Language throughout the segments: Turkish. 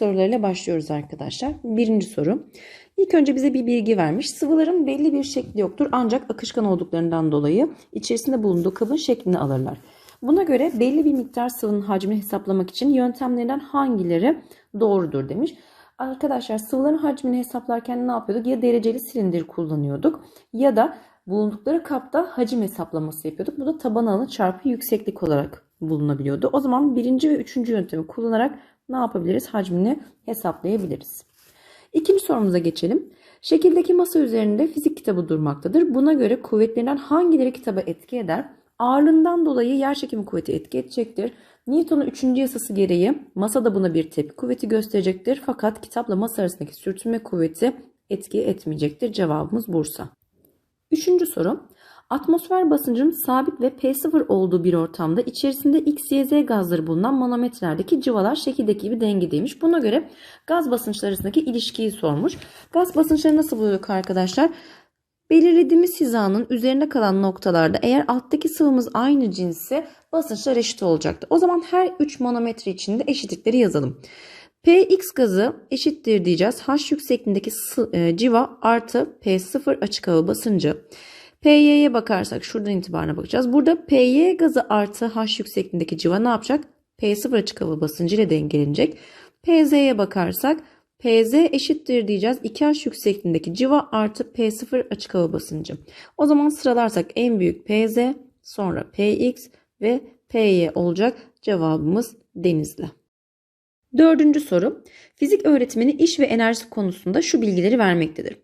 sorularıyla başlıyoruz arkadaşlar. Birinci soru. İlk önce bize bir bilgi vermiş. Sıvıların belli bir şekli yoktur ancak akışkan olduklarından dolayı içerisinde bulunduğu kabın şeklini alırlar. Buna göre belli bir miktar sıvının hacmini hesaplamak için yöntemlerinden hangileri doğrudur demiş. Arkadaşlar sıvıların hacmini hesaplarken ne yapıyorduk? Ya dereceli silindir kullanıyorduk ya da bulundukları kapta hacim hesaplaması yapıyorduk. Bu da taban alanı çarpı yükseklik olarak bulunabiliyordu. O zaman birinci ve üçüncü yöntemi kullanarak ne yapabiliriz? Hacmini hesaplayabiliriz. İkinci sorumuza geçelim. Şekildeki masa üzerinde fizik kitabı durmaktadır. Buna göre kuvvetlerinden hangileri kitaba etki eder? Ağırlığından dolayı yer çekimi kuvveti etki edecektir. Newton'un 3. yasası gereği masa da buna bir tepki kuvveti gösterecektir. Fakat kitapla masa arasındaki sürtünme kuvveti etki etmeyecektir. Cevabımız Bursa. Üçüncü soru. Atmosfer basıncının sabit ve P0 olduğu bir ortamda içerisinde X, Y, Z gazları bulunan manometrelerdeki cıvalar şekildeki gibi dengedeymiş. Buna göre gaz basınçları arasındaki ilişkiyi sormuş. Gaz basınçları nasıl buluyorduk arkadaşlar? Belirlediğimiz hizanın üzerinde kalan noktalarda eğer alttaki sıvımız aynı cinsse basınçlar eşit olacaktı. O zaman her 3 manometre içinde eşitlikleri yazalım. Px gazı eşittir diyeceğiz. H yüksekliğindeki e, civa artı P0 açık hava basıncı. PY'ye bakarsak şuradan itibaren bakacağız. Burada PY gazı artı H yüksekliğindeki civa ne yapacak? P0 açık hava basıncı ile dengelenecek. PZ'ye bakarsak PZ eşittir diyeceğiz. 2H yüksekliğindeki civa artı P0 açık hava basıncı. O zaman sıralarsak en büyük PZ, sonra PX ve PY olacak. Cevabımız Denizli. Dördüncü soru. Fizik öğretmeni iş ve enerji konusunda şu bilgileri vermektedir.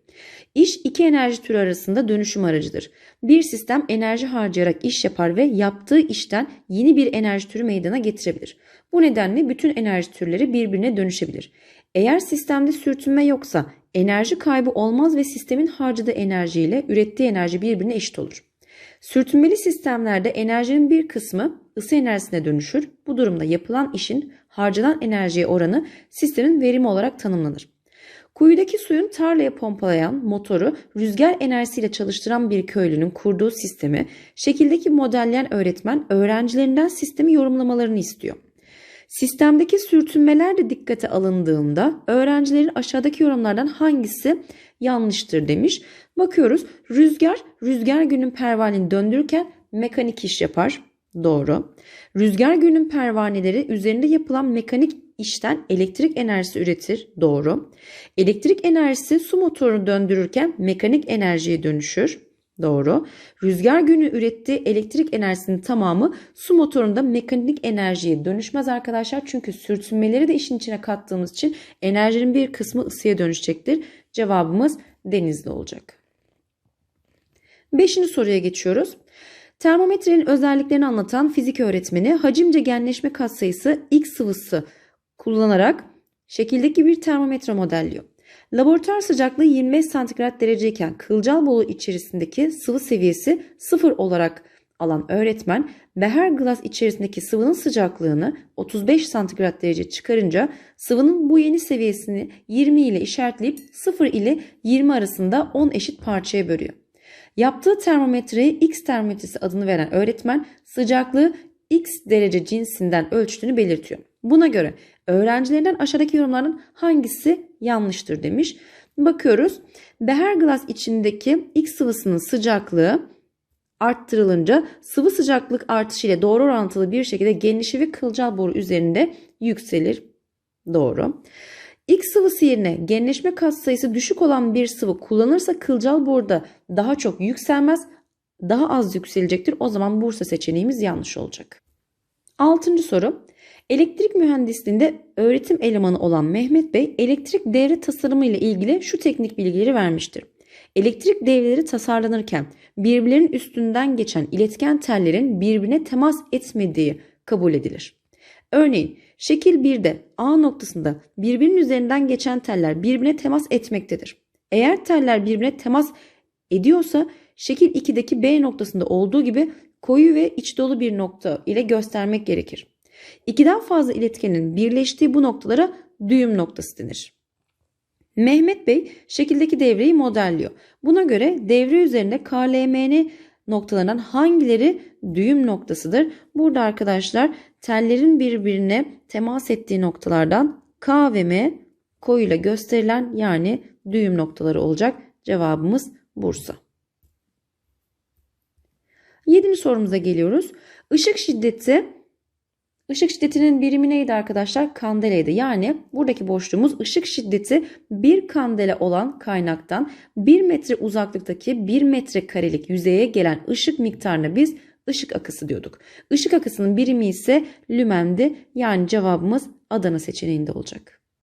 İş iki enerji türü arasında dönüşüm aracıdır. Bir sistem enerji harcayarak iş yapar ve yaptığı işten yeni bir enerji türü meydana getirebilir. Bu nedenle bütün enerji türleri birbirine dönüşebilir. Eğer sistemde sürtünme yoksa enerji kaybı olmaz ve sistemin harcadığı enerji ile ürettiği enerji birbirine eşit olur. Sürtünmeli sistemlerde enerjinin bir kısmı ısı enerjisine dönüşür. Bu durumda yapılan işin harcanan enerjiye oranı sistemin verimi olarak tanımlanır. Kuyudaki suyun tarlaya pompalayan motoru rüzgar enerjisiyle çalıştıran bir köylünün kurduğu sistemi şekildeki modelleyen öğretmen öğrencilerinden sistemi yorumlamalarını istiyor. Sistemdeki sürtünmeler de dikkate alındığında öğrencilerin aşağıdaki yorumlardan hangisi yanlıştır demiş. Bakıyoruz rüzgar rüzgar günün pervaneni döndürürken mekanik iş yapar. Doğru. Rüzgar günün pervaneleri üzerinde yapılan mekanik işten elektrik enerjisi üretir. Doğru. Elektrik enerjisi su motorunu döndürürken mekanik enerjiye dönüşür. Doğru. Rüzgar günü ürettiği elektrik enerjisinin tamamı su motorunda mekanik enerjiye dönüşmez arkadaşlar. Çünkü sürtünmeleri de işin içine kattığımız için enerjinin bir kısmı ısıya dönüşecektir. Cevabımız denizli olacak. Beşinci soruya geçiyoruz. Termometrenin özelliklerini anlatan fizik öğretmeni hacimce genleşme katsayısı X sıvısı kullanarak şekildeki bir termometre modelliyor. Laboratuvar sıcaklığı 25 santigrat dereceyken kılcal bolu içerisindeki sıvı seviyesi 0 olarak alan öğretmen beher glas içerisindeki sıvının sıcaklığını 35 santigrat derece çıkarınca sıvının bu yeni seviyesini 20 ile işaretleyip 0 ile 20 arasında 10 eşit parçaya bölüyor. Yaptığı termometreye X termometresi adını veren öğretmen sıcaklığı X derece cinsinden ölçtüğünü belirtiyor. Buna göre öğrencilerinden aşağıdaki yorumların hangisi yanlıştır demiş. Bakıyoruz. Beher glas içindeki X sıvısının sıcaklığı arttırılınca sıvı sıcaklık artışı ile doğru orantılı bir şekilde genişi ve kılcal boru üzerinde yükselir. Doğru. X sıvısı yerine genleşme katsayısı düşük olan bir sıvı kullanırsa kılcal boruda daha çok yükselmez, daha az yükselecektir. O zaman Bursa seçeneğimiz yanlış olacak. Altıncı soru. Elektrik mühendisliğinde öğretim elemanı olan Mehmet Bey elektrik devre tasarımı ile ilgili şu teknik bilgileri vermiştir. Elektrik devreleri tasarlanırken birbirlerinin üstünden geçen iletken tellerin birbirine temas etmediği kabul edilir. Örneğin şekil 1'de A noktasında birbirinin üzerinden geçen teller birbirine temas etmektedir. Eğer teller birbirine temas ediyorsa şekil 2'deki B noktasında olduğu gibi koyu ve iç dolu bir nokta ile göstermek gerekir. İkiden fazla iletkenin birleştiği bu noktalara düğüm noktası denir. Mehmet Bey şekildeki devreyi modelliyor. Buna göre devre üzerinde KLMN noktalarından hangileri düğüm noktasıdır? Burada arkadaşlar tellerin birbirine temas ettiği noktalardan K ve M koyuyla gösterilen yani düğüm noktaları olacak. Cevabımız Bursa. Yedinci sorumuza geliyoruz. Işık şiddeti Işık şiddetinin birimi neydi arkadaşlar? Kandeleydi. Yani buradaki boşluğumuz ışık şiddeti bir kandele olan kaynaktan 1 metre uzaklıktaki 1 metre karelik yüzeye gelen ışık miktarına biz ışık akısı diyorduk. Işık akısının birimi ise lümendi. Yani cevabımız Adana seçeneğinde olacak.